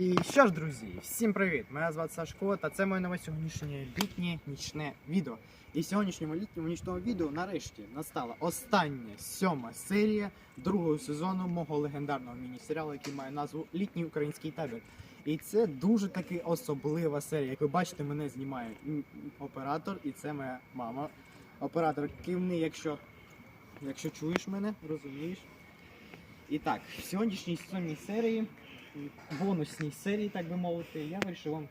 І що ж, друзі, всім привіт! Мене звати Сашко, та це моє нове сьогоднішнє літнє нічне відео. І в сьогоднішньому літньому нічному відео нарешті настала остання сьома серія другого сезону мого легендарного міні-серіалу, який має назву Літній український табір. І це дуже таки особлива серія. Як ви бачите, мене знімає оператор, і це моя мама. Оператор кивни, якщо, якщо чуєш мене, розумієш. І так, в сьогоднішній сьомій серії бонусній серії, так би мовити, я вирішив вам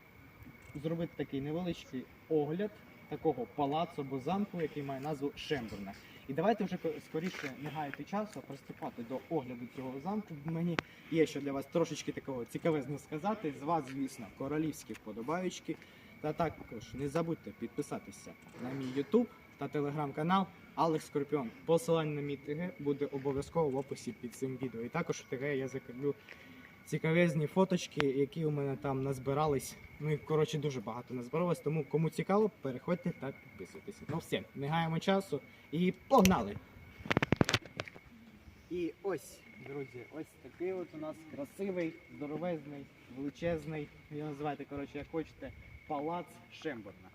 зробити такий невеличкий огляд такого палацу або замку, який має назву Шембурна. І давайте вже скоріше не гаяти часу, приступати до огляду цього замку. Мені є що для вас трошечки такого цікавезно сказати. З вас, звісно, королівські вподобаючки. Та також не забудьте підписатися на мій YouTube та телеграм-канал Алекс Скорпіон. Посилання на мій ТГ буде обов'язково в описі під цим відео. І також в ТГ я закріплю цікавезні фоточки, які у мене там назбирались. Ну і коротше дуже багато назбиралось. Тому кому цікаво, переходьте та підписуйтесь. Ну все, не гаємо часу і погнали! І ось, друзі, ось такий от у нас красивий, здоровезний, величезний, його називайте, коротше, як хочете, палац Шембурна.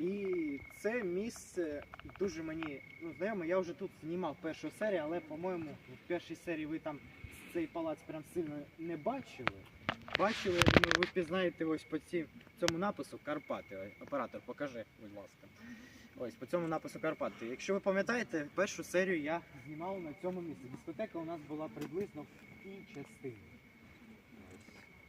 І це місце дуже мені ну, знайоме. Я вже тут знімав першу серію, але, по-моєму, в першій серії ви там цей палац прям сильно не бачили. Бачили, я думаю, ви пізнаєте ось по цьому напису Карпати. Оператор, покажи, будь ласка. Ось по цьому напису Карпати. Якщо ви пам'ятаєте, першу серію я знімав на цьому місці. Дискотека у нас була приблизно в тій частині.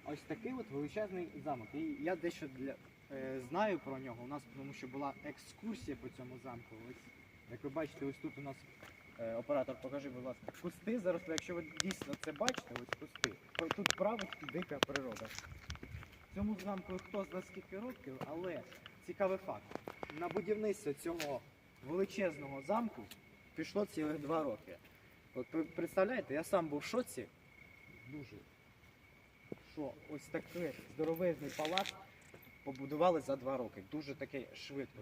Ось, такий от величезний замок. І я дещо для, е, знаю про нього. У нас тому що була екскурсія по цьому замку. Ось, як ви бачите, ось тут у нас оператор, покажи, будь ласка, кусти заросли. Якщо ви дійсно це бачите, ось кусти. Тут право дика природа. Цьому замку хто зна скільки років, але цікавий факт. На будівництво цього величезного замку пішло цілих два роки. От представляєте, я сам був в шоці. Дуже. Що ось такий здоровезний палац побудували за два роки. Дуже таке швидко.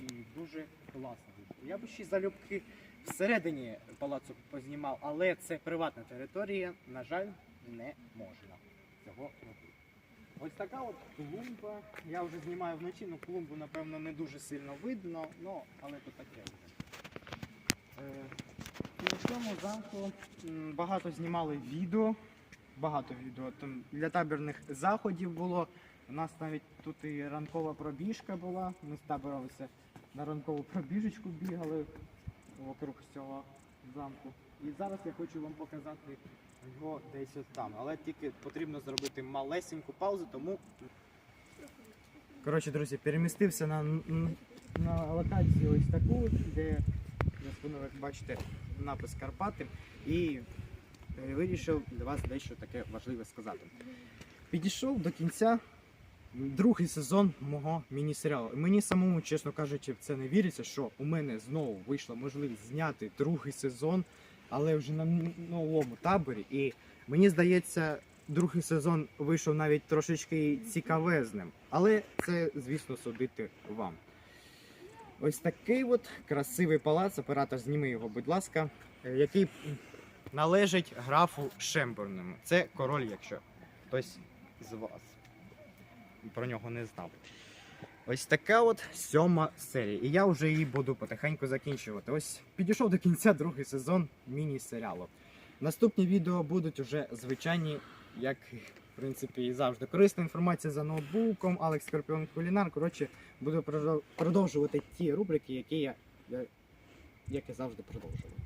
І дуже класно. Я би ще залюбки всередині палацу познімав, але це приватна територія, на жаль, не можна цього робити. Ось така от клумба. Я вже знімаю вночі, ну клумбу, напевно, не дуже сильно видно, ну, але то таке. Е, в цьому замку багато знімали відео. Багато відео там для табірних заходів було. У нас навіть тут і ранкова пробіжка була. Ми з збиралися на ранкову пробіжечку бігали вокруг цього замку. І зараз я хочу вам показати його десь от там. Але тільки потрібно зробити малесеньку паузу, тому. Коротше, друзі, перемістився на, на локацію ось таку, де як бачите, напис Карпати. І е, вирішив для вас дещо таке важливе сказати. Підійшов до кінця другий сезон мого міні-серіалу. Мені самому, чесно кажучи, в це не віриться, що у мене знову вийшла можливість зняти другий сезон, але вже на новому таборі. І мені здається, другий сезон вийшов навіть трошечки цікавезним. Але це, звісно, судити вам. Ось такий от красивий палац, оператор зніми його, будь ласка, е, який належить графу Шембурному. Це король, якщо хтось з вас про нього не знав. Ось така от сьома серія. І я вже її буду потихеньку закінчувати. Ось підійшов до кінця другий сезон міні-серіалу. Наступні відео будуть уже звичайні, як в принципі і завжди. Корисна інформація за ноутбуком, Алекс Скорпіон Кулінар. Коротше, буду продовжувати ті рубрики, які я як я завжди продовжував.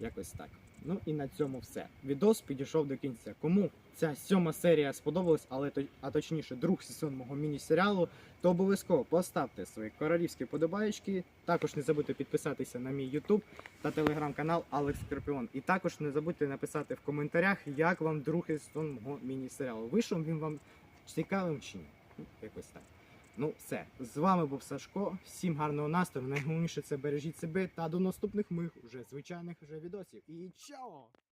Якось так. Ну і на цьому все. Відос підійшов до кінця. Кому ця сьома серія сподобалась, але а точніше, друг сезон мого міні-серіалу, то обов'язково поставте свої королівські подобаєчки. Також не забудьте підписатися на мій YouTube та телеграм-канал Алекс Скорпіон. І також не забудьте написати в коментарях, як вам другий сезон мого міні-серіалу. Вийшов він вам цікавим чи ні? Якось так. Ну, все. З вами був Сашко. Всім гарного настрою. Найголовніше це бережіть себе та до наступних моїх уже звичайних вже відосів. І чао!